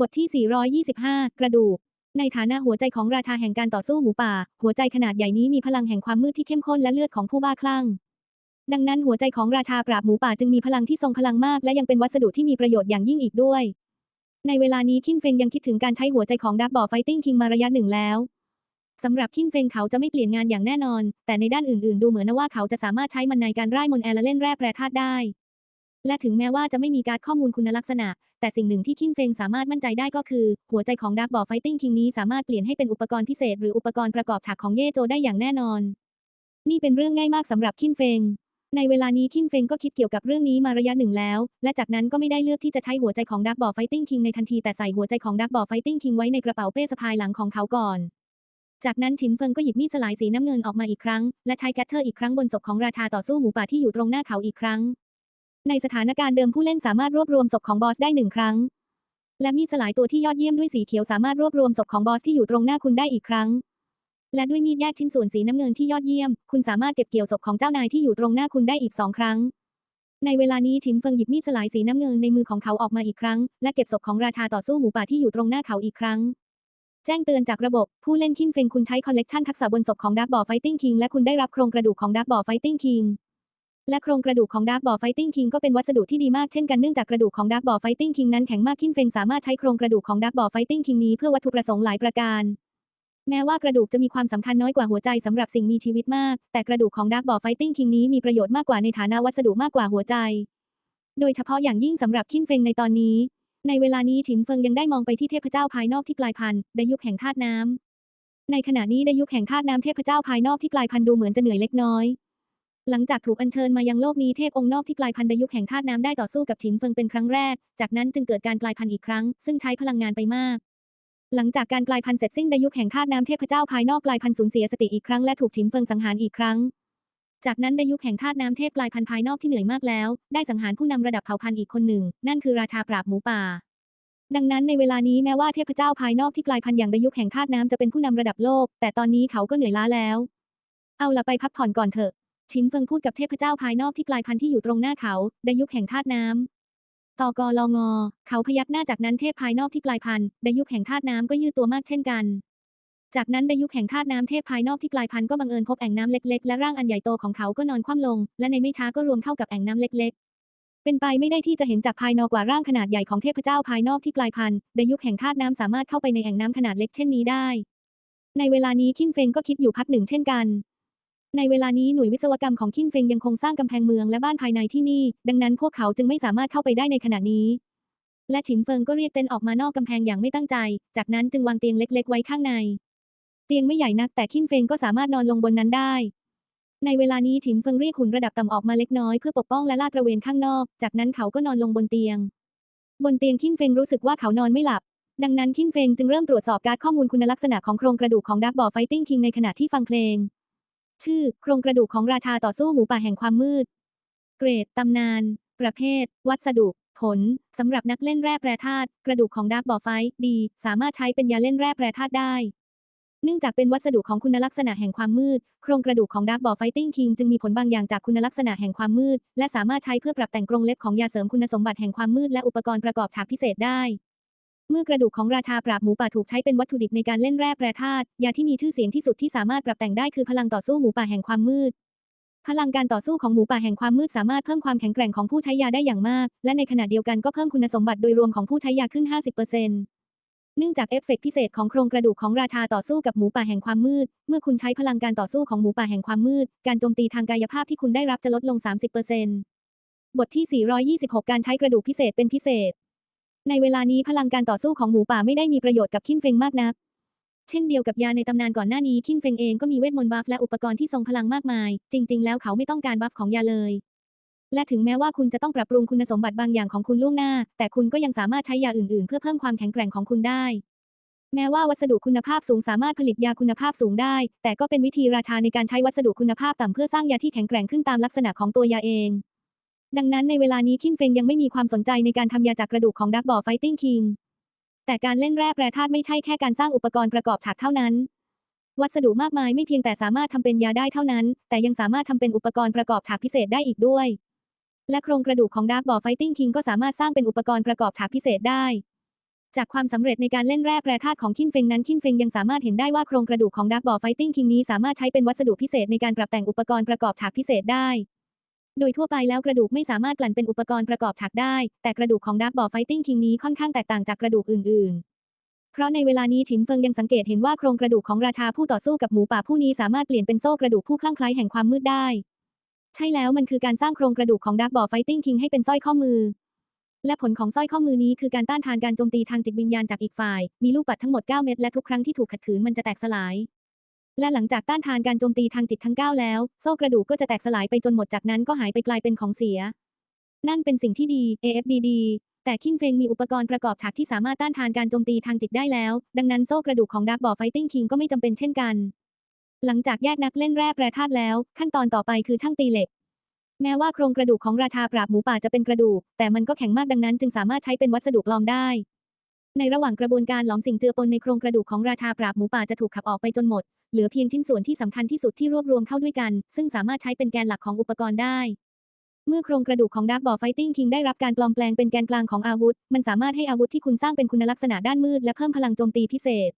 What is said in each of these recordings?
บทที่ 425 กระดูก ในฐานะหัวใจของราชาแห่งการต่อสู้หมูป่า หัวใจขนาดใหญ่นี้มีพลังแห่งความมืดที่เข้มข้นและเลือดของผู้บ้าคลั่ง ดังนั้นหัวใจของราชาปราบหมูป่าจึงมีพลังที่ทรงพลังมาก และยังเป็นวัสดุที่มีประโยชน์อย่างยิ่งอีกด้วย ในเวลานี้คินเฟงยังคิดถึงการใช้หัวใจของดักบอไฟติ้งคิงมาระยะหนึ่งแล้วสำหรับคินเฟงเขาจะไม่เปลี่ยนงานอย่างแน่นอน แต่ในด้านอื่นๆ ดูเหมือนว่าเขาจะสามารถใช้มันในการไร่มนแอร์และเล่นแร่แปรธาตุได้ และถึงแม้ว่าจะไม่มีการข้อมูลคุณลักษณะ แต่สิ่งหนึ่งที่คินเฟงสามารถมั่นใจได้ก็คือ หัวใจของดักบอไฟติ้งคิงนี้สามารถเปลี่ยนให้เป็นอุปกรณ์พิเศษ หรืออุปกรณ์ประกอบฉากของเย่โจได้อย่างแน่นอน นี่เป็นเรื่องง่ายมากสำหรับคินเฟงในเวลานี้คินเฟงก็คิดเกี่ยวกับเรื่องนี้มาระยะหนึ่งแล้ว และจากนั้นก็ไม่ได้เลือกที่จะใช้หัวใจของดักบอไฟติ้งคิงในทันทีแต่ใส่หัวใจของดักบอไฟติ้งคิงไว้ในกระเป๋าเป้สะพายหลังของเขาก่อน จากนั้นฉินเฟิงก็หยิบมีดสลายสีน้ำเงินออกมาอีกครั้ง และใช้แกตเตอร์อีกครั้งบนศพของราชาต่อสู้หมูป่าที่อยู่ตรงหน้าเขาอีกครั้ง ในสถานการณ์เดิมผู้เล่นสามารถรวบรวมศพของบอสได้หนึ่งครั้ง และมีดสลายตัวที่ยอดเยี่ยมด้วยสีเขียวสามารถรวบรวมศพของบอสที่อยู่ตรงหน้าคุณได้อีกครั้ง และด้วยมีดแยกชิ้นส่วนสีน้ำเงินที่ยอดเยี่ยม คุณสามารถเก็บเกี่ยวศพของเจ้านายที่อยู่ตรงหน้าคุณได้อีกสองครั้ง ในเวลานี้ฉินเฟิงหยิบมีดสลายสีน้ำเงินในมือของเขาออกมาอีกครั้ง และเก็บศพของราชาต่อสู้หมูป่าที่อยู่ตรงหน้าเขาอีกครั้ง แจ้งเตือนจากระบบ ผู้เล่นคินเฟงคุณใช้คอลเลกชันทักษะบนศพของดักบอไฟติ้งคิงและคุณได้รับโครงกระดูกของดักบอไฟติ้งคิง และโครงกระดูกของดักบอไฟติ้งคิงก็เป็นวัสดุที่ดีมากเช่นกันเนื่องจากกระดูกของดักบอไฟติ้งคิงนั้นแข็งมากคินเฟงสามารถใช้โครงกระดูกของดักบอไฟติ้งคิงนี้เพื่อวัตถุประสงค์หลายประการแม้ว่ากระดูกจะมีความสำคัญน้อยกว่าหัวใจสำหรับสิ่งมีชีวิตมาก แต่กระดูกของดักบอไฟติ้งคิงนี้มีประโยชน์มากกว่าในฐานะวัสดุมากกว่าหัวใจ โดยเฉพาะอย่างยิ่งสำหรับคินเฟงในตอนนี้ ในเวลานี้ฉินเฟิงยังได้มองไปที่เทพเจ้าภายนอกที่กลายพันธุ์ในยุคแห่งธาตุน้ำ ในขณะนี้ในยุคแห่งธาตุน้ำเทพเจ้าภายนอกที่กลายพันธุ์ดูเหมือนจะเหนื่อยเล็กน้อย หลังจากถูกอัญเชิญมายังโลกนี้เทพองค์นอกที่กลายพันธุ์ในยุคแห่งธาตุน้ำได้ต่อสู้กับฉินเฟิงเป็นครั้งแรก จากนั้นจึงเกิดการกลายพันธุ์อีกครั้ง ซึ่งใช้พลังงานไปมาก หลังจากการกลายพันธุ์เสร็จสิ้นในยุคแห่งธาตุน้ำเทพเจ้าภายนอกกลายพันธุ์สูญเสียสติอีกครั้งและถูกฉินเฟิงสังหารอีกครั้ง จากนั้นในยุคแห่งธาตุน้ำเทพกลายพันธุ์ภายนอกที่เหนื่อยมากแล้ว ได้สังหารผู้นำระดับเผ่าพันธุ์อีกคนหนึ่ง นั่นคือราชาปราบหมูป่าดังนั้นในเวลานี้แม้ว่าเทพเจ้าภายนอกที่กลายพันธุ์อย่างในยุคแห่งธาตุน้ำจะเป็นผู้นำระดับโลก แต่ตอนนี้เขาก็เหนื่อยล้าแล้ว เอาละไปพักผ่อนก่อนเถอะ ชินเฟิงพูดกับเทพเจ้าภายนอกที่กลายพันธุ์ที่อยู่ตรงหน้าเขาในยุคแห่งธาตุน้ำต่อกอลองอ เขาพยักหน้าจากนั้นเทพภายนอกที่กลายพันธุ์ในยุคแห่งธาตุน้ำก็ยืดตัวมากเช่นกัน จากนั้นในยุคแห่งธาตุน้ำเทพภายนอกที่กลายพันธุ์ก็บังเอิญพบแอ่งน้ำเล็กๆ และร่างอันใหญ่โตของเขาก็นอนคว่ำลง และในไม่ช้าก็รวมเข้ากับแอ่งน้ำเล็ก ๆ เป็นไปไม่ได้ที่จะเห็นจากภายนอกกว่าร่างขนาดใหญ่ของเทพเจ้าภายนอกที่กลายพันธุ์ในยุคแห่งธาตุน้ำสามารถเข้าไปในแอ่งน้ำขนาดเล็กเช่นนี้ได้ ในเวลานี้คินเฟงก็คิดอยู่พักหนึ่งเช่นกัน ในเวลานี้หน่วยวิศวกรรมของคินเฟงยังคงสร้างกำแพงเมืองและบ้านภายในที่นี่ ดังนั้นพวกเขาจึงไม่สามารถเข้าไปได้ในขณะนี้ และฉินเฟิงก็เรียกเต็นออกมานอกกำแพงอย่างไม่ตั้งใจ จากนั้นจึงวางเตียงเล็ก ๆ ไว้ข้างใน เตียงไม่ใหญ่นักแต่คินเฟงก็สามารถนอนลงบนนั้นได้ ในเวลานี้ฉินเฟิงเรียกหุ่นระดับต่ำออกมาเล็กน้อยเพื่อปกป้องและลาดตระเวนข้างนอก จากนั้นเขาก็นอนลงบนเตียง บนเตียงคินเฟงรู้สึกว่าเขานอนไม่หลับดังนั้นคินเฟงจึงเริ่มตรวจสอบการข้อมูลคุณลักษณะของโครงกระดูกของดักบอไฟติ้งคิงในขณะที่ฟังเพลง ชื่อ โครงกระดูกของราชาต่อสู้หมูป่าแห่งความมืด เกรด ตำนาน ประเภท วัสดุ ผล สำหรับนักเล่นแร่แปรธาตุ กระดูกของดาร์กบอไฟดี สามารถใช้เป็นยาเล่นแร่แปรธาตุได้ เนื่องจากเป็นวัสดุของคุณลักษณะแห่งความมืด โครงกระดูกของดาร์กบอไฟติ้งคิงจึงมีผลบางอย่างจากคุณลักษณะแห่งความมืด และสามารถใช้เพื่อปรับแต่งกรงเล็บของยาเสริมคุณสมบัติแห่งความมืดและอุปกรณ์ประกอบฉากพิเศษได้ เมื่อกระดูกของราชาปราบหมูป่าถูกใช้เป็นวัตถุดิบในการเล่นแร่แปรธาตุยาที่มีชื่อเสียงที่สุดที่สามารถปรับแต่งได้คือพลังต่อสู้หมูป่าแห่งความมืด พลังการต่อสู้ของหมูป่าแห่งความมืดสามารถเพิ่มความแข็งแกร่งของผู้ใช้ยาได้อย่างมาก และในขณะเดียวกันก็เพิ่มคุณสมบัติโดยรวมของผู้ใช้ยาขึ้น 50%เนื่องจากเอฟเฟกต์พิเศษของโครงกระดูกของราชาต่อสู้กับหมูป่าแห่งความมืด เมื่อคุณใช้พลังการต่อสู้ของหมูป่าแห่งความมืด การโจมตีทางกายภาพที่คุณได้รับจะลดลง 30%บทที่ 426 การใช้กระดูกพิเศษเป็นพิเศษ ในเวลานี้พลังการต่อสู้ของหมูป่าไม่ได้มีประโยชน์กับคินเฟงมากนัก เช่นเดียวกับยาในตำนานก่อนหน้านี้คินเฟงเองก็มีเวทมนต์บัฟและอุปกรณ์ที่ทรงพลังมากมาย จริง ๆ แล้วเขาไม่ต้องการบัฟของยาเลย และถึงแม้ว่าคุณจะต้องปรับปรุงคุณสมบัติบางอย่างของคุณล่วงหน้า แต่คุณก็ยังสามารถใช้ยาอื่น ๆ เพื่อเพิ่มความแข็งแกร่งของคุณได้ แม้ว่าวัสดุคุณภาพสูงสามารถผลิตยาคุณภาพสูงได้ แต่ก็เป็นวิธีราชาในการใช้วัสดุคุณภาพต่ำเพื่อสร้างยาที่แข็งแกร่งขึ้นตามลักษณะของตัวยาเอง ดังนั้นในเวลานี้คินเฟงยังไม่มีความสนใจในการทำยาจากกระดูกของดักบอไฟติ้งคิง แต่การเล่นแร่แปรธาตุไม่ใช่แค่การสร้างอุปกรณ์ประกอบฉากเท่านั้น วัสดุมากมายไม่เพียงแต่สามารถทำเป็นยาได้เท่านั้น แต่ยังสามารถทำเป็นอุปกรณ์ประกอบฉากพิเศษได้อีกด้วย และโครงกระดูกของดาร์กบอไฟติ้งคิงก็สามารถสร้างเป็นอุปกรณ์ประกอบฉากพิเศษได้ จากความสำเร็จในการเล่นแร่แปรธาตุของคินเฟงนั้นคินเฟงยังสามารถเห็นได้ว่าโครงกระดูกของดักบอไฟติ้งคิงนี้สามารถใช้เป็นวัสดุพิเศษในการปรับแต่งอุปกรณ์ประกอบฉากพิเศษได้ โดยทั่วไปแล้วกระดูกไม่สามารถกลั่นเป็นอุปกรณ์ประกอบฉากได้ แต่กระดูกของดักบอไฟติ้งคิงนี้ค่อนข้างแตกต่างจากกระดูกอื่น ๆ เพราะในเวลานี้ฉินเฟิงยังสังเกตเห็นว่าโครงกระดูกของราชาผู้ต่อสู้กับหมูป่าผู้นี้สามารถเปลี่ยนเป็นโซ่กระดูกผู้คลั่งไคล้แห่งความมืดได้ ใช่แล้วมันคือการสร้างโครงกระดูกของดักบอไฟติ้งคิงให้เป็นสร้อยข้อมือ และผลของสร้อยข้อมือนี้คือการต้านทานการโจมตีทางจิตวิญญาณจากอีกฝ่าย มีลูกปัดทั้งหมด 9 เม็ดและทุกครั้งที่ถูกขัดขืนมันจะแตกสลาย และหลังจากต้านทานการโจมตีทางจิตทั้ง 9 แล้ว โซ่กระดูกก็จะแตกสลายไปจนหมดจากนั้นก็หายไปกลายเป็นของเสีย นั่นเป็นสิ่งที่ดี AFBD แต่คินเฟงมีอุปกรณ์ประกอบฉากที่สามารถต้านทานการโจมตีทางจิตได้แล้ว ดังนั้นโซ่กระดูกของดักบอไฟติ้งคิงก็ไม่จำเป็นเช่นกัน หลังจากแยกนักเล่นแร่แปรธาตุแล้ว ขั้นตอนต่อไปคือช่างตีเหล็ก แม้ว่าโครงกระดูกของราชาปราบหมูป่าจะเป็นกระดูก แต่มันก็แข็งมากดังนั้นจึงสามารถใช้เป็นวัสดุปลอมได้ ในระหว่างกระบวนการหลอมสิ่งเจือปนในโครงกระดูกของราชาปราบหมูป่าจะถูกขับออกไปจนหมด เหลือเพียงชิ้นส่วนที่สำคัญที่สุดที่รวบรวมเข้าด้วยกัน ซึ่งสามารถใช้เป็นแกนหลักของอุปกรณ์ได้ เมื่อโครงกระดูกของดักบอไฟติ้งคิงได้รับการปลอมแปลงเป็นแกนกลางของอาวุธ มันสามารถให้อาวุธที่คุณสร้างเป็นคุณลักษณะด้านมืดและเพิ่มพลังโจมตีพิเศษ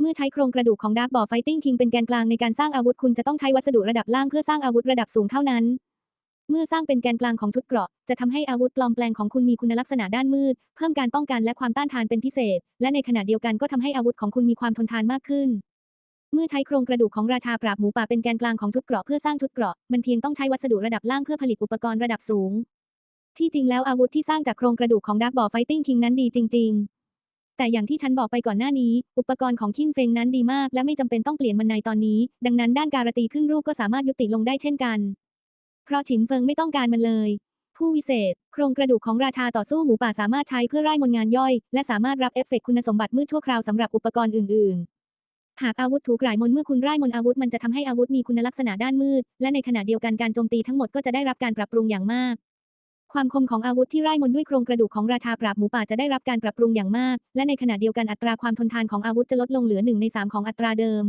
เมื่อใช้โครงกระดูกของดักบอไฟติ้งคิงเป็นแกนกลางในการสร้างอาวุธคุณจะต้องใช้วัสดุระดับล่างเพื่อสร้างอาวุธระดับสูงเท่านั้น เมื่อสร้างเป็นแกนกลางของชุดเกราะ จะทำให้อาวุธปลอมแปลงของคุณมีคุณลักษณะด้านมืด เพิ่มการป้องกันและความต้านทานเป็นพิเศษ และในขณะเดียวกันก็ทำให้อาวุธของคุณมีความทนทานมากขึ้น เมื่อใช้โครงกระดูกของราชาปราบหมูป่าเป็นแกนกลางของชุดเกราะเพื่อสร้างชุดเกราะ มันเพียงต้องใช้วัสดุระดับล่างเพื่อผลิตอุปกรณ์ระดับสูง ที่จริงแล้วอาวุธที่สร้างจากโครงกระดูกของดักบอไฟติ้งคิงนั้นดีจริง ๆ แต่อย่างที่ฉันบอกไปก่อนหน้านี้ อุปกรณ์ของคินเฟงนั้นดีมาก และไม่จำเป็นต้องเปลี่ยนมันในตอนนี้ ดังนั้นด้านการตีขึ้นรูปก็สามารถยุติลงได้เช่นกัน เพราะฉินเฟิงไม่ต้องการมันเลย ผู้วิเศษ โครงกระดูกของราชาต่อสู้หมูป่าสามารถใช้เพื่อไล่มนงานย่อย และสามารถรับเอฟเฟกต์คุณสมบัติมืดชั่วคราวสำหรับอุปกรณ์อื่น ๆ หากอาวุธถูกกล่ายมนเมื่อคุณไล่มนอาวุธมันจะทำให้อาวุธมีคุณลักษณะด้านมืด และในขณะเดียวกันการโจมตีทั้งหมดก็จะได้รับการปรับปรุงอย่างมากความคมของอาวุธที่ไล่มนด้วยโครงกระดูกของราชาปราบหมูป่าจะได้รับการปรับปรุงอย่างมาก และในขณะเดียวกันอัตราความทนทานของอาวุธจะลดลงเหลือหนึ่งในสามของอัตราเดิม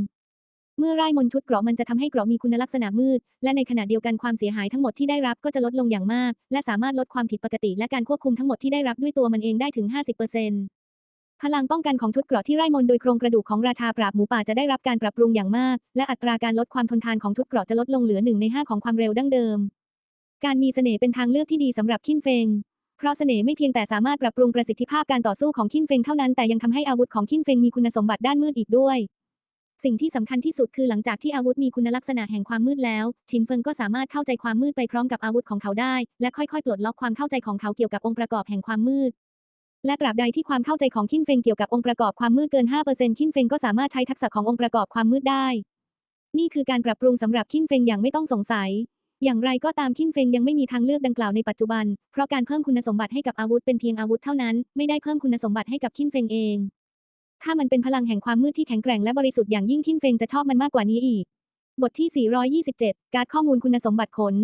เมื่อไร่มนชุดเกราะมันจะทำให้เกราะมีคุณลักษณะมืด และในขณะเดียวกันความเสียหายทั้งหมดที่ได้รับก็จะลดลงอย่างมาก และสามารถลดความผิดปกติและการควบคุมทั้งหมดที่ได้รับด้วยตัวมันเองได้ถึง 50%พลังป้องกันของชุดเกราะที่ไร่มนโดยโครงกระดูกของราชาปราบหมูป่าจะได้รับการปรับปรุงอย่างมาก และอัตราการลดความทนทานของชุดเกราะจะลดลงเหลือหนึ่งในห้าของความเร็วดั้งเดิม การมีเสน่ห์เป็นทางเลือกที่ดีสำหรับคินเฟงเพราะเสน่ห์ไม่เพียงแต่สามารถปรับปรุงประสิทธิภาพการต่อสู้ของคินเฟงเท่านั้นแต่ยังทำให้อาวุธของคินเฟงมีคุณสมบัติด้านมืดอีกด้วย สิ่งที่สำคัญที่สุดคือหลังจากที่อาวุธมีคุณลักษณะแห่งความมืดแล้ว ชินเฟิงก็สามารถเข้าใจความมืดไปพร้อมกับอาวุธของเขาได้ และค่อยๆ ปลดล็อกความเข้าใจของเขาเกี่ยวกับองค์ประกอบแห่งความมืด และตราบใดที่ความเข้าใจของคินเฟงเกี่ยวกับองค์ประกอบความมืดเกิน 5%คินเฟงก็สามารถใช้ทักษะขององค์ประกอบความมืดได้ นี่คือการปรับปรุงสำหรับคินเฟงอย่างไม่ต้องสงสัยอย่างไรก็ตามคินเฟงยังไม่มีทางเลือกดังกล่าวในปัจจุบัน เพราะการเพิ่มคุณสมบัติให้กับอาวุธเป็นเพียงอาวุธเท่านั้น ไม่ได้เพิ่มคุณสมบัติให้กับคินเฟงเอง ถ้ามันเป็นพลังแห่งความมืดที่แข็งแกร่งและบริสุทธิ์อย่างยิ่งคินเฟงจะชอบมันมากกว่านี้อีก บทที่ 427 การข้อมูลคุณสมบัติขน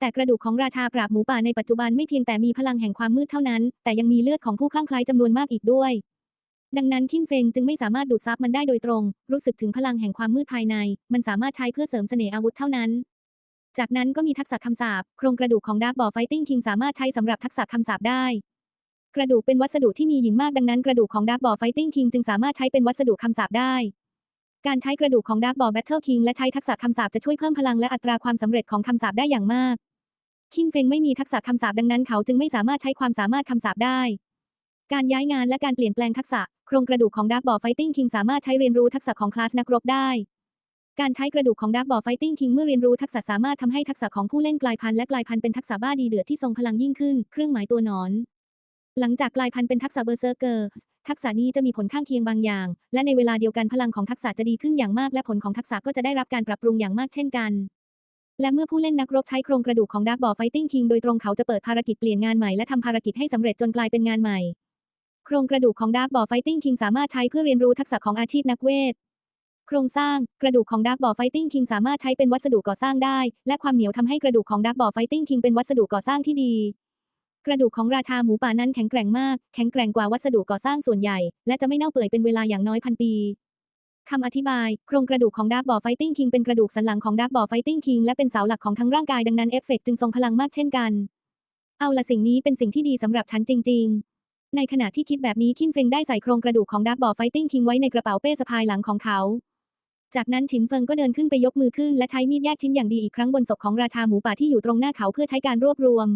แต่กระดูกของราชาปราบหมูป่าในปัจจุบันไม่เพียงแต่มีพลังแห่งความมืดเท่านั้น แต่ยังมีเลือดของผู้คลั่งไคล้จำนวนมากอีกด้วย ดังนั้นคินเฟงจึงไม่สามารถดูดซับมันได้โดยตรง รู้สึกถึงพลังแห่งความมืดภายใน มันสามารถใช้เพื่อเสริมเสน่ห์อาวุธเท่านั้นจากนั้นก็มีทักษะคำสาป โครงกระดูกของดาร์กบอไฟติ้งคิงสามารถใช้สำหรับทักษะคำสาปได้ กระดูกเป็นวัสดุที่มีหญิงมากดังนั้นกระดูกของดาร์กบอไฟติ้งคิงจึงสามารถใช้เป็นวัสดุคำสาปได้ การใช้กระดูกของดาร์กบอแบทเทิลคิงและใช้ทักษะคำสาปจะช่วยเพิ่มพลังและอัตราความสำเร็จของคำสาปได้อย่างมากคิงเฟงไม่มีทักษะคำสาปดังนั้นเขาจึงไม่สามารถใช้ความสามารถคำสาปได้ การย้ายงานและการเปลี่ยนแปลงทักษะโครงกระดูกของดาร์กบอไฟติ้งคิงสามารถใช้เรียนรู้ทักษะของคลาสนักรบได้ การใช้กระดูกของดาร์กบอไฟติ้งคิงเมื่อเรียนรู้ทักษะสามารถทำให้ทักษะของผู้เล่นกลายพันธุ์และกลายพันธุ์เป็นทักษะบ้าดีเดือดที่ทรงพลังยิ่งขึ้น เครื่องหมายตัวหนอน หลังจากกลายพันธุ์เป็นทักษะเบอร์เซอร์เกอร์ ทักษะนี้จะมีผลข้างเคียงบางอย่าง และในเวลาเดียวกันพลังของทักษะจะดีขึ้นอย่างมาก และผลของทักษะก็จะได้รับการปรับปรุงอย่างมากเช่นกัน และเมื่อผู้เล่นนักรบใช้โครงกระดูกของดาร์กบอไฟติ้งคิงโดยตรงเขาจะเปิดภารกิจเปลี่ยนงานใหม่และทำภารกิจให้สำเร็จจนกลายเป็นงานใหม่ โครงกระดูกของดาร์กบอไฟติ้งคิงสามารถใช้เพื่อเรียนรู้ทักษะของอาชีพนักเวทโครงสร้างกระดูกของดาร์กบอไฟติ้งคิงสามารถใช้เป็นวัสดุก่อสร้างได้ และความเหนียวทำให้กระดูกของดาร์กบอไฟติ้งคิงเป็นวัสดุก่อสร้างที่ดี กระดูกของราชาหมูป่านั้นแข็งแกร่งมาก แข็งแกร่งกว่าวัสดุก่อสร้างส่วนใหญ่ และจะไม่เน่าเปื่อยเป็นเวลาอย่างน้อยพันปีคำอธิบาย โครงกระดูกของดาร์กบอไฟติ้งคิงเป็นกระดูกสันหลังของดาร์กบอไฟติ้งคิงและเป็นเสาหลักของทั้งร่างกายดังนั้นเอฟเฟกต์จึงทรงพลังมากเช่นกัน เอาละสิ่งนี้เป็นสิ่งที่ดีสำหรับฉันจริง ๆ ในขณะที่คิดแบบนี้คินเฟงได้ใส่โครงกระดูกของดักบอไฟติ้งคิงไว้ในกระเป๋าเป้สะพายหลังของเขา จากนั้นฉินเฟิงก็เดินขึ้นไปยกมือขึ้นและใช้มีดแยกชิ้นอย่างดีอีกครั้งบนศพของราชาหมูป่าที่อยู่ตรงหน้าเขาเพื่อใช้การรวบรวม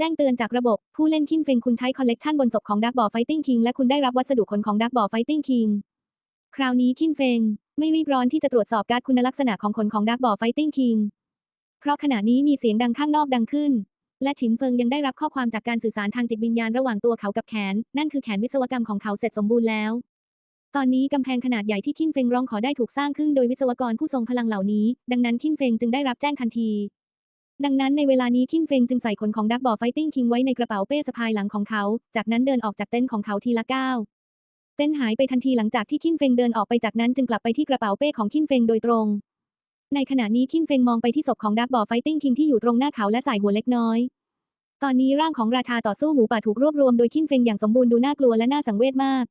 จ้งเตือนจากระบบ ผู้เล่นคินเฟงคุณใช้คอลเลกชันบนศพของดักบอไฟติ้งคิงและคุณได้รับวัสดุขนของดักบอไฟติ้งคิงคราวนี้คินเฟงไม่รีบร้อนที่จะตรวจสอบการคุณลักษณะของขนของดักบอไฟติ้งคิงเพราะขณะนี้มีเสียงดังข้างนอกดังขึ้น และฉินเฟิงยังได้รับข้อความจากการสื่อสารทางจิตวิญญาณระหว่างตัวเขากับแขน นั่นคือแขนวิศวกรรมของเขาเสร็จสมบูรณ์แล้ว ตอนนี้กำแพงขนาดใหญ่ที่คินเฟงร้องขอได้ถูกสร้างขึ้นโดยวิศวกรผู้ทรงพลังเหล่านี้ ดังนั้นคินเฟงจึงได้รับแจ้งทันที ดังนั้นในเวลานี้คินเฟงจึงใส่ขนของดักบอไฟติ้งคิงไว้ในกระเป๋าเป้สะพายหลังของเขา จากนั้นเดินออกจากเต็นท์ของเขาทีละก้าวเต้นท์หายไปทันทีหลังจากที่คินเฟงเดินออกไปจากนั้นจึงกลับไปที่กระเป๋าเป้ของคินเฟงโดยตรง ในขณะนี้คินเฟงมองไปที่ศพของดักบอไฟติ้งคิงที่อยู่ตรงหน้าเขาและสายหัวเล็กน้อย ตอนนี้ร่างของราชาต่อสู้หมูป่าถูกรวบรวมโดยคินเฟงอย่างสมบูรณ์ดูน่ากลัวและน่าสังเวชมาก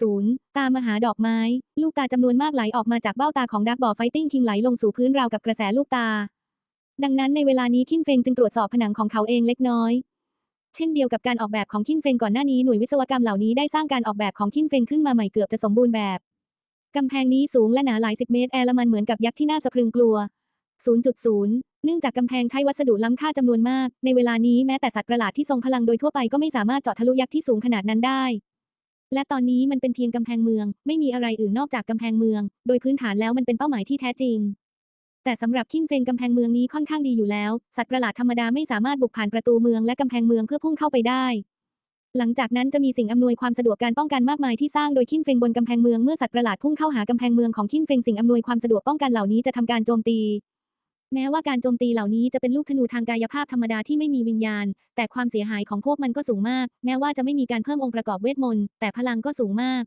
ศูนย์ตามหาดอกไม้ ลูกตาจำนวนมากไหลออกมาจากเบ้าตาของดักบอไฟติ้งคิงไหลลงสู่พื้นราวกับกระแสลูกตา ดังนั้นในเวลานี้คินเฟงจึงตรวจสอบผนังของเขาเองเล็กน้อย เช่นเดียวกับการออกแบบของคินเฟงก่อนหน้านี้หน่วยวิศวกรรมเหล่านี้ได้สร้างการออกแบบของคินเฟงขึ้นมาใหม่เกือบจะสมบูรณ์แบบกำแพงนี้สูงและหนาหลายสิบเมตรแอร์ละมันเหมือนกับยักษ์ที่น่าสะพรึงกลัว 0.0 เนื่องจากกำแพงใช้วัสดุล้ำค่าจำนวนมาก ในเวลานี้แม้แต่สัตว์ประหลาดที่ทรงพลังโดยทั่วไปก็ไม่สามารถเจาะทะลุยักษ์ที่สูงขนาดนั้นได้ และตอนนี้มันเป็นเพียงกำแพงเมือง ไม่มีอะไรอื่นนอกจากกำแพงเมือง โดยพื้นฐานแล้วมันเป็นเป้าหมายที่แท้จริง แต่สำหรับคินเฟงกำแพงเมืองนี้ค่อนข้างดีอยู่แล้ว สัตว์ประหลาดธรรมดาไม่สามารถบุกผ่านประตูเมืองและกำแพงเมืองเพื่อพุ่งเข้าไปได้ หลังจากนั้นจะมีสิ่งอำนวยความสะดวกการป้องกันมากมายที่สร้างโดยคินเฟงบนกำแพงเมืองเมื่อสัตว์ประหลาดพุ่งเข้าหากำแพงเมืองของคินเฟงสิ่งอำนวยความสะดวกป้องกันเหล่านี้จะทำการโจมตี แม้ว่าการโจมตีเหล่านี้จะเป็นลูกธนูทางกายภาพธรรมดาที่ไม่มีวิญญาณ แต่ความเสียหายของพวกมันก็สูงมาก แม้ว่าจะไม่มีการเพิ่มองค์ประกอบเวทมนต์แต่พลังก็สูงมาก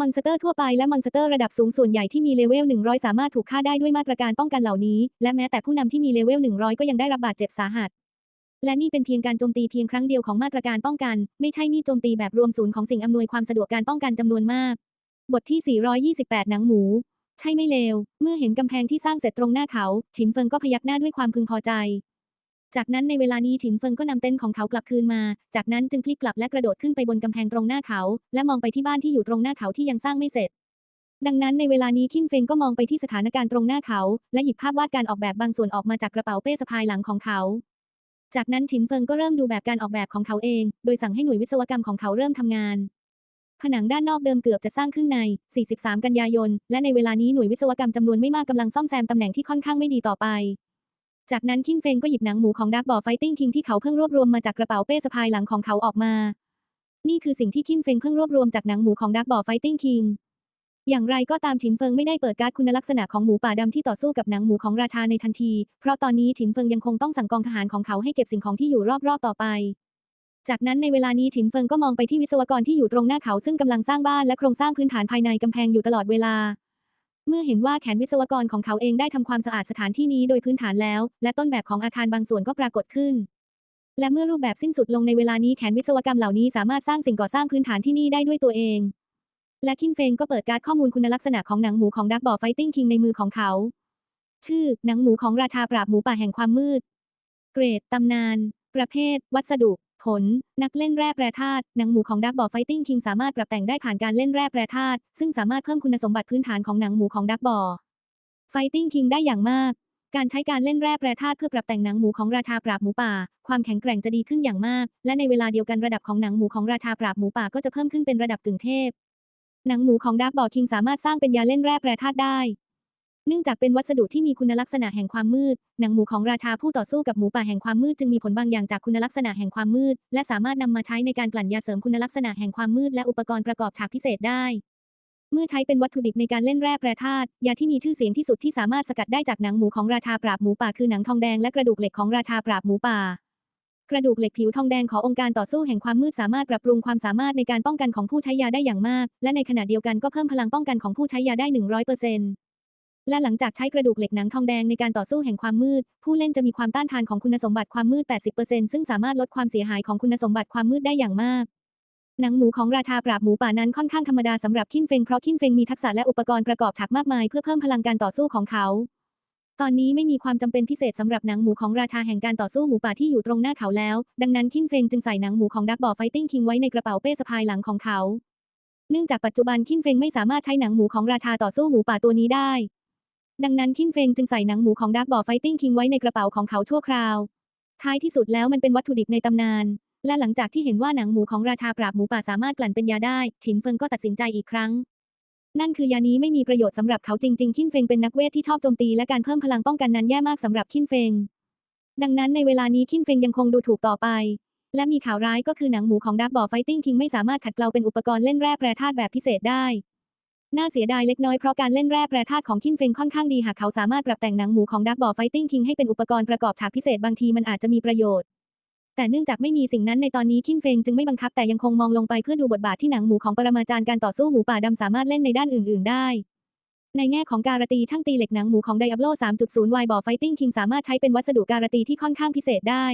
มอนสเตอร์ทั่วไปและมอนสเตอร์ระดับสูงส่วนใหญ่ที่มีเลเวล 100 สามารถถูกฆ่าได้ด้วยมาตรการป้องกันเหล่านี้ และแม้แต่ผู้นำที่มีเลเวล 100 ก็ยังได้รับบาดเจ็บสาหัส และนี่เป็นเพียงการโจมตีเพียงครั้งเดียวของมาตรการป้องกัน ไม่ใช่มีโจมตีแบบรวมศูนย์ของสิ่งอำนวยความสะดวกการป้องกันจำนวนมาก บทที่ 428 หนังหมู ใช่ไม่เลว เมื่อเห็นกำแพงที่สร้างเสร็จตรงหน้าเขาฉินเฟิงก็พยักหน้าด้วยความพึงพอใจ จากนั้นในเวลานี้ฉินเฟิงก็นำเต็นท์ของเขากลับคืนมา จากนั้นจึงพลิกกลับและกระโดดขึ้นไปบนกำแพงตรงหน้าเขา และมองไปที่บ้านที่อยู่ตรงหน้าเขาที่ยังสร้างไม่เสร็จ ดังนั้นในเวลานี้คินเฟงก็มองไปที่สถานการณ์ตรงหน้าเขา และหยิบภาพวาดการออกแบบบางส่วนออกมาจากกระเป๋าเป้สะพายหลังของเขา จากนั้นฉินเฟิงก็เริ่มดูแบบการออกแบบของเขาเอง โดยสั่งให้หน่วยวิศวกรรมของเขาเริ่มทำงานผนังด้านนอกเดิมเกือบจะสร้างขึ้นใน 43 กันยายน และในเวลานี้หน่วยวิศวกรรมจำนวนไม่มากกำลังซ่อมแซมตำแหน่งที่ค่อนข้างไม่ดีต่อไป จากนั้นคินเฟงก็หยิบหนังหมูของดักบอไฟติ้งคิงที่เขาเพิ่งรวบรวมมาจากกระเป๋าเป้สะพายหลังของเขาออกมา นี่คือสิ่งที่คินเฟงเพิ่งรวบรวมจากหนังหมูของดักบอไฟติ้งคิง อย่างไรก็ตามฉินเฟิงไม่ได้เปิดการ์ดคุณลักษณะของหมูป่าดำที่ต่อสู้กับหนังหมูของราชาในทันที เพราะตอนนี้ฉินเฟิงยังคงต้องสั่งกองทหารของเขาให้เก็บสิ่งของที่อยู่รอบๆต่อไป จากนั้นในเวลานี้ฉินเฟิงก็มองไปที่วิศวกรที่อยู่ตรงหน้าเขาซึ่งกำลังสร้างบ้านและโครงสร้างพื้นฐานภายในกำแพงอยู่ตลอดเวลา เมื่อเห็นว่าแขนวิศวกรของเขาเองได้ทำความสะอาดสถานที่นี้โดยพื้นฐานแล้ว และต้นแบบของอาคารบางส่วนก็ปรากฏขึ้น และเมื่อรูปแบบสิ้นสุดลงในเวลานี้แขนวิศวกรรมเหล่านี้สามารถสร้างสิ่งก่อสร้างพื้นฐานที่นี่ได้ด้วยตัวเอง และคินเฟงก็เปิดการ์ดข้อมูลคุณลักษณะของหนังหมูของดักบอไฟติ้งคิงในมือของเขา ชื่อ หนังหมูของราชาปราบหมูป่าแห่งความมืด เกรดตำนาน ประเภท วัสดุ ผล นักเล่นแร่แปรธาตุหนังหมูของดักบอไฟติ้งคิงสามารถปรับแต่งได้ผ่านการเล่นแร่แปรธาตุซึ่งสามารถเพิ่มคุณสมบัติพื้นฐานของหนังหมูของดักบอไฟติ้งคิงได้อย่างมาก การใช้การเล่นแร่แปรธาตุเพื่อปรับแต่งหนังหมูของราชาปราบหมูป่า ความแข็งแกร่งจะดีขึ้นอย่างมาก และในเวลาเดียวกันระดับของหนังหมูของราชาปราบหมูป่าก็จะเพิ่มขึ้นเป็นระดับกึ่งเทพหนังหมูของดาร์กบอคิงสามารถสร้างเป็นยาเล่นแร่แปรธาตุได้ เนื่องจากเป็นวัสดุที่มีคุณลักษณะแห่งความมืด หนังหมูของราชาผู้ต่อสู้กับหมูป่าแห่งความมืดจึงมีผลบางอย่างจากคุณลักษณะแห่งความมืด และสามารถนำมาใช้ในการกลั่นยาเสริมคุณลักษณะแห่งความมืดและอุปกรณ์ประกอบฉากพิเศษได้ เมื่อใช้เป็นวัตถุดิบในการเล่นแร่แปรธาตุยาที่มีชื่อเสียงที่สุดที่สามารถสกัดได้จากหนังหมูของราชาปราบหมูป่าคือหนังทองแดงและกระดูกเหล็กของราชาปราบหมูป่ากระดูกเหล็กผิวทองแดงขององค์การต่อสู้แห่งความมืดสามารถปรับปรุงความสามารถในการป้องกันของผู้ใช้ยาได้อย่างมาก และในขณะเดียวกันก็เพิ่มพลังป้องกันของผู้ใช้ยาได้100% และหลังจากใช้กระดูกเหล็กหนังทองแดงในการต่อสู้แห่งความมืด ผู้เล่นจะมีความต้านทานของคุณสมบัติความมืด 80%ซึ่งสามารถลดความเสียหายของคุณสมบัติความมืดได้อย่างมากหนังหมูของราชาปราบหมูป่านั้นค่อนข้างธรรมดาสำหรับคินเฟงเพราะคินเฟงมีทักษะและอุปกรณ์ประกอบฉากมากมายเพื่อเพิ่มพลังการต่อสู้ของเขา ตอนนี้ไม่มีความจำเป็นพิเศษสำหรับหนังหมูของราชาแห่งการต่อสู้หมูป่าที่อยู่ตรงหน้าเขาแล้ว ดังนั้นคินเฟงจึงใส่หนังหมูของดักบอไฟติ้งคิงไว้ในกระเป๋าเป้สะพายหลังของเขา เนื่องจากปัจจุบันคินเฟงไม่สามารถใช้หนังหมูของราชาต่อสู้หมูป่าตัวนี้ได้ ดังนั้นคินเฟงจึงใส่หนังหมูของดักบอไฟติ้งคิงไว้ในกระเป๋าของเขาชั่วคราว ท้ายที่สุดแล้วมันเป็นวัตถุดิบในตำนาน และหลังจากที่เห็นว่าหนังหมูของราชาปราบหมูป่าสามารถกลั่นเป็นยาได้ ฉินเฟิงก็ตัดสินใจอีกครั้ง นั่นคือยานี้ไม่มีประโยชน์สำหรับเขาจริงๆคินเฟงเป็นนักเวทที่ชอบโจมตีและการเพิ่มพลังป้องกันนั้นแย่มากสำหรับคินเฟง ดังนั้นในเวลานี้คินเฟงยังคงดูถูกต่อไป และมีข่าวร้ายก็คือหนังหมูของดักบอไฟติ้งคิงไม่สามารถขัดเกลาเป็นอุปกรณ์เล่นแร่แปรธาตุแบบพิเศษได้ น่าเสียดายเล็กน้อยเพราะการเล่นแร่แปรธาตุของคินเฟงค่อนข้างดีหากเขาสามารถปรับแต่งหนังหมูของดักบอไฟติ้งคิงให้เป็นอุปกรณ์ประกอบฉากพิเศษบางทีมันอาจจะมีประโยชน์ แต่เนื่องจากไม่มีสิ่งนั้นในตอนนี้คินเฟงจึงไม่บังคับแต่ยังคงมองลงไปเพื่อดูบทบาทที่หนังหมูของปรมาจารย์การต่อสู้หมูป่าดำสามารถเล่นในด้านอื่น ๆ ได้ ในแง่ของการตีช่างตีเหล็กหนังหมูของไดอับโล3.0 y บอไฟติ้งคิงสามารถใช้เป็นวัสดุการตีที่ค่อนข้างพิเศษได้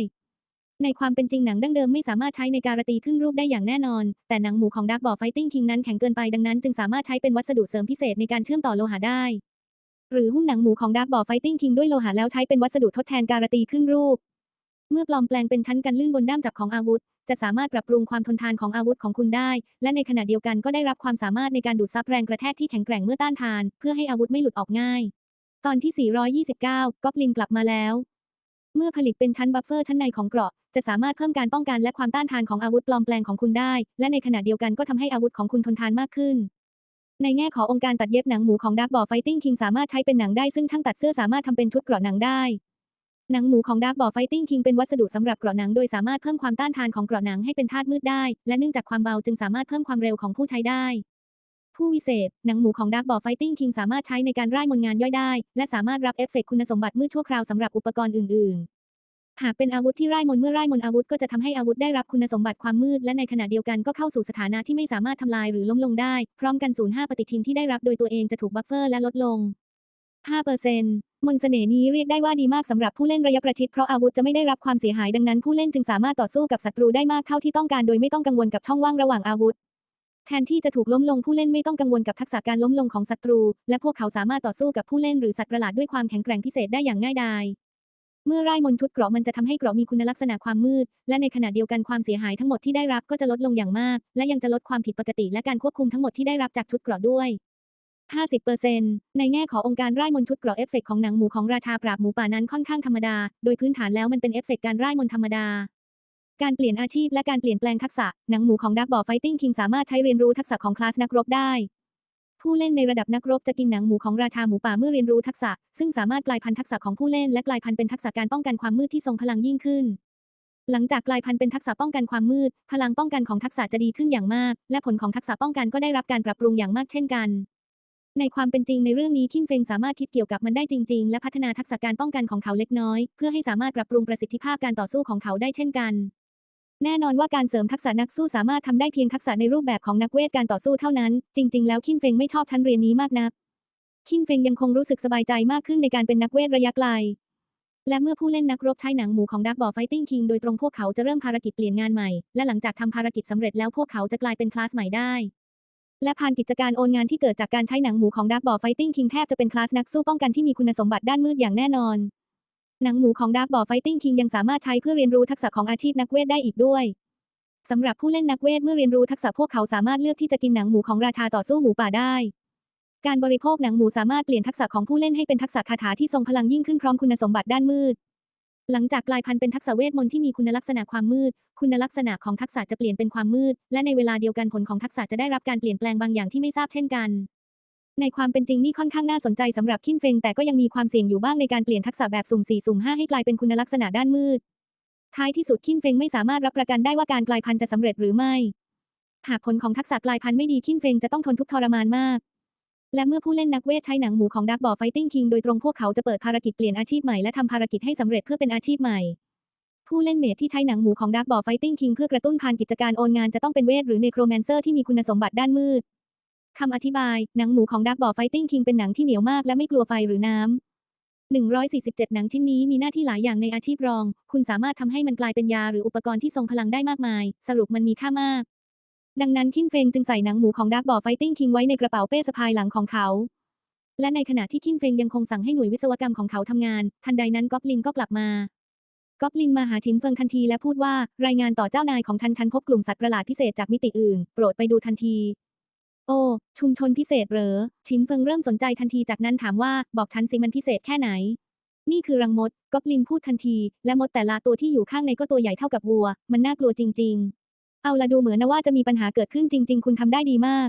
ในความเป็นจริงหนังดั้งเดิมไม่สามารถใช้ในการตีขึ้นรูปได้อย่างแน่นอน แต่หนังหมูของดักบอไฟติ้งคิงนั้นแข็งเกินไปดังนั้นจึงสามารถใช้เป็นวัสดุเสริมพิเศษในการเชื่อมต่อโลหะได้ หรือหุ้มหนังหมูของดักบอไฟติ้งคิงด้วยโลหะแล้วใช้เป็นวัสดุทดแทนการตีขึ้นรูป เมื่อปลอมแปลงเป็นชั้นกันลื่นบนด้ามจับของอาวุธ จะสามารถปรับปรุงความทนทานของอาวุธของคุณได้ และในขณะเดียวกันก็ได้รับความสามารถในการดูดซับแรงกระแทกที่แข็งแกร่งเมื่อต้านทาน เพื่อให้อาวุธไม่หลุดออกง่าย ตอนที่ 429ก็อบลินกลับมาแล้ว เมื่อผลิตเป็นชั้นบัฟเฟอร์ชั้นในของเกราะ จะสามารถเพิ่มการป้องกันและความต้านทานของอาวุธปลอมแปลงของคุณได้ และในขณะเดียวกันก็ทำให้อาวุธของคุณทนทานมากขึ้น ในแง่ขององค์การตัดเย็บหนังหมูของดักบอไฟติ้งคิงสามารถใช้เป็นหนังได้ซึ่งช่างตัดเสื้อสามารถทำเป็นชุดเกราะหนังได้ หนังหมูของดักบอไฟติ้งคิงเป็นวัสดุสำหรับเกราะหนังโดยสามารถเพิ่มความต้านทานของเกราะหนังให้เป็นธาตุมืดได้ และเนื่องจากความเบาจึงสามารถเพิ่มความเร็วของผู้ใช้ได้ ผู้วิเศษ หนังหมูของดักบอไฟติ้งคิงสามารถใช้ในการร่ายมนงานย่อยได้ และสามารถรับเอฟเฟกต์คุณสมบัติมืดชั่วคราวสำหรับอุปกรณ์อื่น ๆ หากเป็นอาวุธที่ร่ายมนเมื่อร่ายมนอาวุธก็จะทำให้อาวุธได้รับคุณสมบัติความมืด และในขณะเดียวกันก็เข้าสู่สถานะที่ไม่สามารถทำลายหรือล้มลงได้ พร้อมกัน05ปฏิทินที่ได้รับโดยตัวเองจะถูกบัฟเฟอร์และลดลง5%มนต์เสน่ห์นี้เรียกได้ว่าดีมากสำหรับผู้เล่นระยะประชิดเพราะอาวุธจะไม่ได้รับความเสียหายดังนั้นผู้เล่นจึงสามารถต่อสู้กับศัตรูได้มากเท่าที่ต้องการโดยไม่ต้องกังวลกับช่องว่างระหว่างอาวุธ แทนที่จะถูกล้มลงผู้เล่นไม่ต้องกังวลกับทักษะการล้มลงของศัตรู และพวกเขาสามารถต่อสู้กับผู้เล่นหรือสัตว์ประหลาดด้วยความแข็งแกร่งพิเศษได้อย่างง่ายดายเมื่อไร่มนชุดเกราะมันจะทำให้เกราะมีคุณลักษณะความมืด และในขณะเดียวกันความเสียหายทั้งหมดที่ได้รับก็จะลดลงอย่างมาก และยังจะลดความผิดปกติและการควบคุมทั้งหมดที่ได้รับจากชุดเกราะด้วย 50%ในแง่ขององค์การไร่มนชุดเกราะเอฟเฟกต์ของหนังหมูของราชาปราบหมูป่านั้นค่อนข้างธรรมดา โดยพื้นฐานแล้วมันเป็นเอฟเฟกต์การไร่มนธรรมดา การเปลี่ยนอาชีพและการเปลี่ยนแปลงทักษะ หนังหมูของดักบอไฟติ้งคิงสามารถใช้เรียนรู้ทักษะของคลาสนักรบได้ ผู้เล่นในระดับนักรบจะกินหนังหมูของราชาหมูป่าเมื่อเรียนรู้ทักษะ ซึ่งสามารถกลายพันธุ์ทักษะของผู้เล่นและกลายพันธุ์เป็นทักษะการป้องกันความมืดที่ทรงพลังยิ่งขึ้น หลังจากกลายพันธุ์เป็นทักษะป้องกันความมืด พลังป้องกันของทักษะจะดีขึ้นอย่างมาก และผลของทักษะป้องกันก็ได้รับการปรับปรุงอย่างมากเช่นกันในความเป็นจริงในเรื่องนี้คินเฟงสามารถคิดเกี่ยวกับมันได้จริง ๆ และพัฒนาทักษะการป้องกันของเขาเล็กน้อย เพื่อให้สามารถปรับปรุงประสิทธิภาพการต่อสู้ของเขาได้เช่นกัน แน่นอนว่าการเสริมทักษะนักสู้สามารถทำได้เพียงทักษะในรูปแบบของนักเวทการต่อสู้เท่านั้น จริง ๆ แล้วคินเฟงไม่ชอบชั้นเรียนนี้มากนัก คินเฟงยังคงรู้สึกสบายใจมากขึ้นในการเป็นนักเวทระยะไกล และเมื่อผู้เล่นนักรบใช้หนังหมูของดักบอไฟติ้งคิงโดยตรงพวกเขาจะเริ่มภารกิจเปลี่ยนงานใหม่ และหลังจากทำภารกิจสำเร็จแล้วพวกเขาจะกลายเป็นคลาสใหม่ได้และผ่านกิจการโอนงานที่เกิดจากการใช้หนังหมูของดักบอไฟติ้งคิงแทบจะเป็นคลาสนักสู้ป้องกันที่มีคุณสมบัติด้านมืดอย่างแน่นอน หนังหมูของดักบอไฟติ้งคิงยังสามารถใช้เพื่อเรียนรู้ทักษะของอาชีพนักเวทได้อีกด้วยสำหรับผู้เล่นนักเวทเมื่อเรียนรู้ทักษะพวกเขาสามารถเลือกที่จะกินหนังหมูของราชาต่อสู้หมูป่าได้ การบริโภคหนังหมูสามารถเปลี่ยนทักษะของผู้เล่นให้เป็นทักษะคาถาที่ทรงพลังยิ่งขึ้นพร้อมคุณสมบัติด้านมืด หลังจากกลายพันธุ์เป็นทักษะเวทมนต์ที่มีคุณลักษณะความมืด คุณลักษณะของทักษะจะเปลี่ยนเป็นความมืด และในเวลาเดียวกันผลของทักษะจะได้รับการเปลี่ยนแปลงบางอย่างที่ไม่ทราบเช่นกัน ในความเป็นจริงนี่ค่อนข้างน่าสนใจสำหรับคินเฟงแต่ก็ยังมีความเสี่ยงอยู่บ้างในการเปลี่ยนทักษะแบบสุ่ม4สุ่ม5ให้กลายเป็นคุณลักษณะด้านมืด ท้ายที่สุดคินเฟงไม่สามารถรับประกันได้ว่าการกลายพันธุ์จะสำเร็จหรือไม่ หากผลของทักษะกลายพันธุ์ไม่ดีคินเฟงจะต้องทนทุกข์ทรมานมาก และเมื่อผู้เล่นนักเวทใช้หนังหมูของดักบอไฟติ้งคิงโดยตรงพวกเขาจะเปิดภารกิจเปลี่ยนอาชีพใหม่และทำภารกิจให้สำเร็จเพื่อเป็นอาชีพใหม่ ผู้เล่นเมทที่ใช้หนังหมูของดักบอไฟติ้งคิงเพื่อกระตุ้นผ่านกิจการโอนงานจะต้องเป็นเวทหรือเนโครแมนเซอร์ที่มีคุณสมบัติด้านมืด คำอธิบาย หนังหมูของดักบอไฟติ้งคิงเป็นหนังที่เหนียวมากและไม่กลัวไฟหรือน้ำ147 หนังชิ้นนี้มีหน้าที่หลายอย่างในอาชีพรอง คุณสามารถทำให้มันกลายเป็นยาหรืออุปกรณ์ที่ทรงพลังได้มากมาย สรุปมันมีค่ามาก ดังนั้นคินเฟงจึงใส่หนังหมูของดักบอไฟติ้งคิงไว้ในกระเป๋าเป้สะพายหลังของเขา และในขณะที่คิงเฟงยังคงสั่งให้หน่วยวิศวกรรมของเขาทำงาน ทันใดนั้นก๊อบลินก็กลับมา ก๊อบลินมาหาชินเฟิงทันทีและพูดว่า รายงานต่อเจ้านายของฉันฉันพบกลุ่มสัตว์ประหลาดพิเศษจากมิติอื่น โปรดไปดูทันที โอ้ ชุมชนพิเศษเหรอ ชินเฟิงเริ่มสนใจทันทีจากนั้นถามว่า บอกฉันสิมันพิเศษแค่ไหน นี่คือรังมดก๊อบลินพูดทันที และมดแต่ละตัวที่อยู่ข้างในก็ตัวใหญ่เท่ากับวัว มันน่ากลัวจริง ๆ เอาละดูเหมือนนะว่าจะมีปัญหาเกิดขึ้นจริง ๆ คุณทำได้ดีมาก